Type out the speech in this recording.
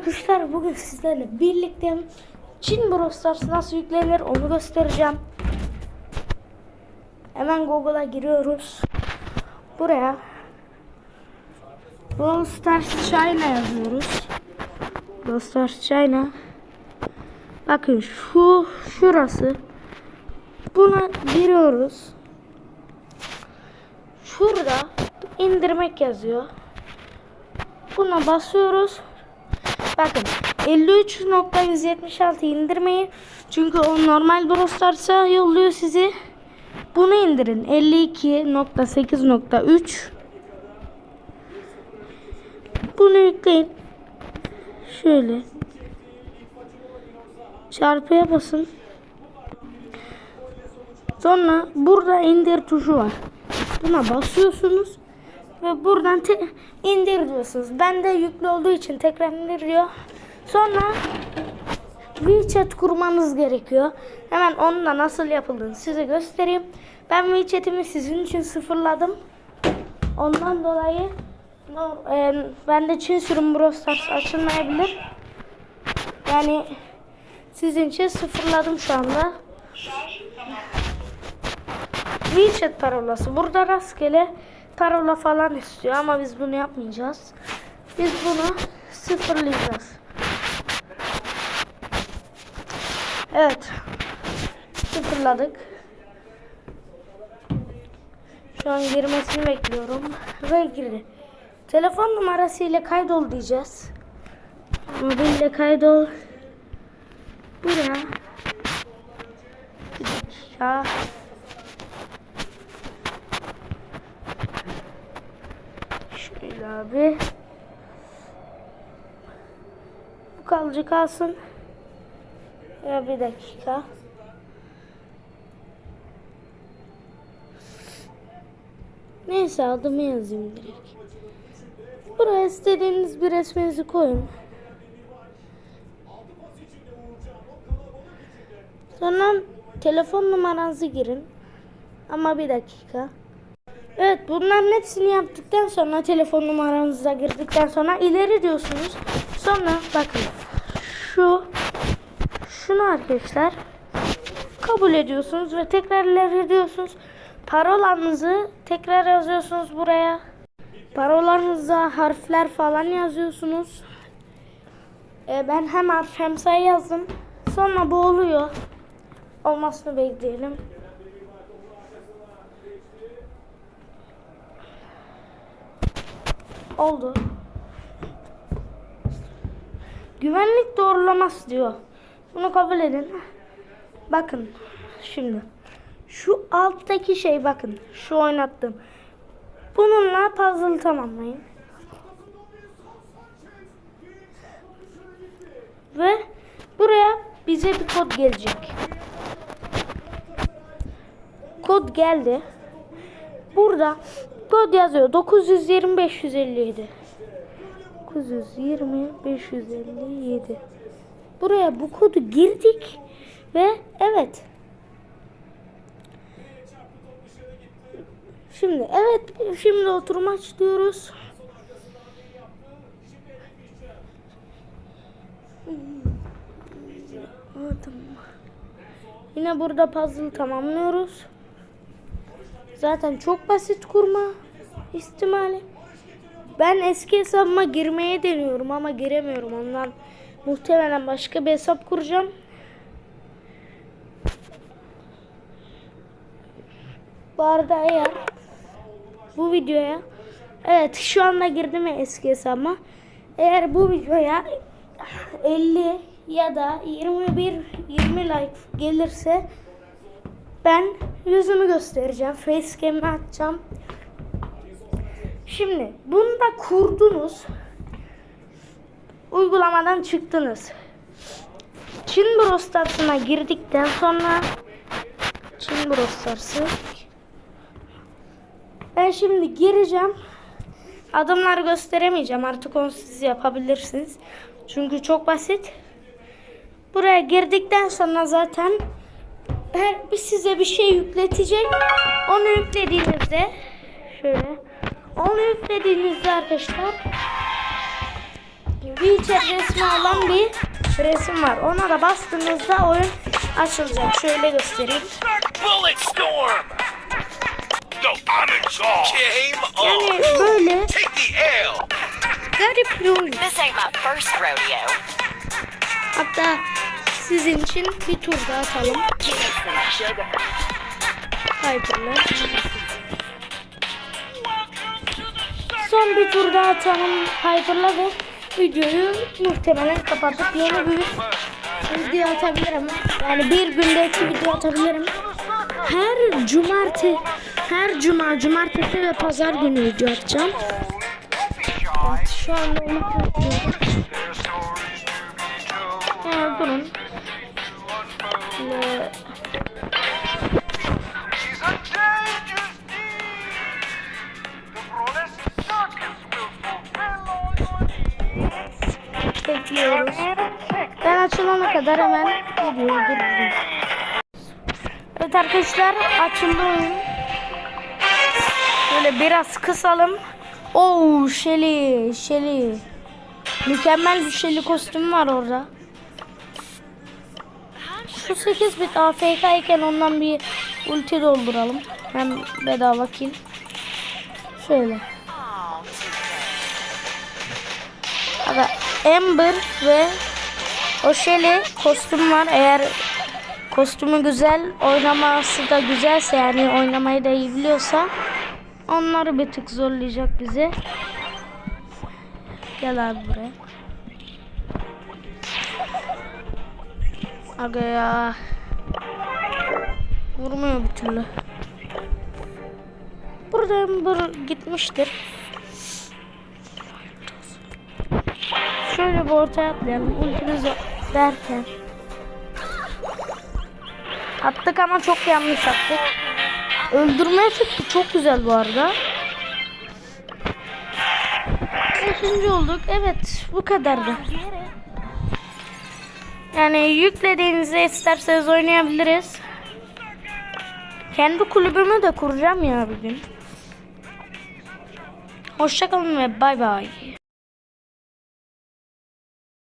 arkadaşlar bugün sizlerle birlikte Çin Brawl Stars nasıl yüklenir onu göstereceğim. Hemen Google'a giriyoruz. Buraya Brawl Stars China yazıyoruz. Brawl Stars China. Bakın şu şurası. Buna giriyoruz. Şurada indirmek yazıyor. Buna basıyoruz. Bakın 53.176 indirmeyi çünkü o normal Brawl Stars'a yolluyor sizi. Bunu indirin. 52.8.3 Bunu yükleyin. Şöyle. Çarpıya basın. Sonra burada indir tuşu var. Buna basıyorsunuz ve buradan indir diyorsunuz. Ben de yüklü olduğu için tekrar indir diyor. Sonra WeChat kurmanız gerekiyor. Hemen onunla nasıl yapıldığını size göstereyim. Ben WeChat'imi sizin için sıfırladım. Ondan dolayı e, bende Çin sürüm Brawl açılmayabilir. Yani sizin için sıfırladım şu anda. WeChat parolası. Burada rastgele parola falan istiyor ama biz bunu yapmayacağız. Biz bunu sıfırlayacağız. Evet. Sıfırladık. Şu an girmesini bekliyorum. Ve girdi. Telefon numarası ile kaydol diyeceğiz. Mobille kaydol. Buraya. Bir dakika. Şöyle abi. Bu kalıcı kalsın. Ya bir dakika. Neyse adımı yazayım direkt. Buraya istediğiniz bir resminizi koyun. Sonra telefon numaranızı girin. Ama bir dakika. Evet bunların hepsini yaptıktan sonra telefon numaranıza girdikten sonra ileri diyorsunuz. Sonra bakın şu şunu arkadaşlar kabul ediyorsunuz ve tekrar ileri diyorsunuz. Parolanızı tekrar yazıyorsunuz buraya. Parolanıza harfler falan yazıyorsunuz. Ee, ben hem harf hem sayı yazdım. Sonra bu oluyor. Olmasını bekleyelim. Oldu. Güvenlik doğrulaması diyor. Bunu kabul edin. Bakın şimdi. Şu alttaki şey bakın. Şu oynattım. Bununla puzzle tamamlayın. Ve buraya bize bir kod gelecek. Kod geldi. Burada kod yazıyor. 920 557. 920 557. Buraya bu kodu girdik ve evet. Şimdi evet şimdi oturma açıyoruz. Yine burada puzzle tamamlıyoruz. Zaten çok basit kurma ihtimali. Ben eski hesabıma girmeye deniyorum ama giremiyorum. Ondan muhtemelen başka bir hesap kuracağım. Bu arada eğer bu videoya evet şu anda girdim ya eski hesabıma. Eğer bu videoya 50 ya da 21 20 like gelirse ben yüzümü göstereceğim. Facecam'i açacağım. Şimdi bunu da kurdunuz. Uygulamadan çıktınız. Çin Brawl Stars'ına girdikten sonra Çin Brawl Stars'ı ben şimdi gireceğim. Adımları gösteremeyeceğim. Artık onu siz yapabilirsiniz. Çünkü çok basit. Buraya girdikten sonra zaten her bir size bir şey yükletecek. Onu yüklediğinizde şöyle onu yüklediğinizde arkadaşlar WeChat resmi olan bir resim var. Ona da bastığınızda oyun açılacak. Şöyle göstereyim. Yani böyle garip bir oyun. Hatta sizin için bir tur daha atalım. Give me some sugar. Hyper'la. Son bir tur daha atalım Hyper'la ve videoyu muhtemelen kapatıp yeni bir video atabilirim. Yani bir günde iki video atabilirim. Her cumartesi, her cuma, cumartesi ve pazar günü video atacağım. Evet, şu anda onu kadar hemen. Evet arkadaşlar açıldı oyun. Böyle biraz kısalım. Oo Shelly, Shelly. Mükemmel bir Shelly kostümü var orada. Şu 8 bit AFK iken ondan bir ulti dolduralım. Hem bedava kill. Şöyle. Aga Amber ve Oşeli kostüm var. Eğer kostümü güzel, oynaması da güzelse yani oynamayı da iyi biliyorsa onları bir tık zorlayacak bizi. Gel abi buraya. Aga ya. Vurmuyor bir türlü. Burada Amber gitmiştir. Şöyle bir ortaya atlayalım. Ultimiz derken. Attık ama çok yanlış attık. Öldürme efekti çok güzel bu arada. Beşinci olduk. Evet bu kadardı. Yani yüklediğinizde isterseniz oynayabiliriz. Kendi kulübümü de kuracağım ya bir gün. Hoşçakalın ve bay bay.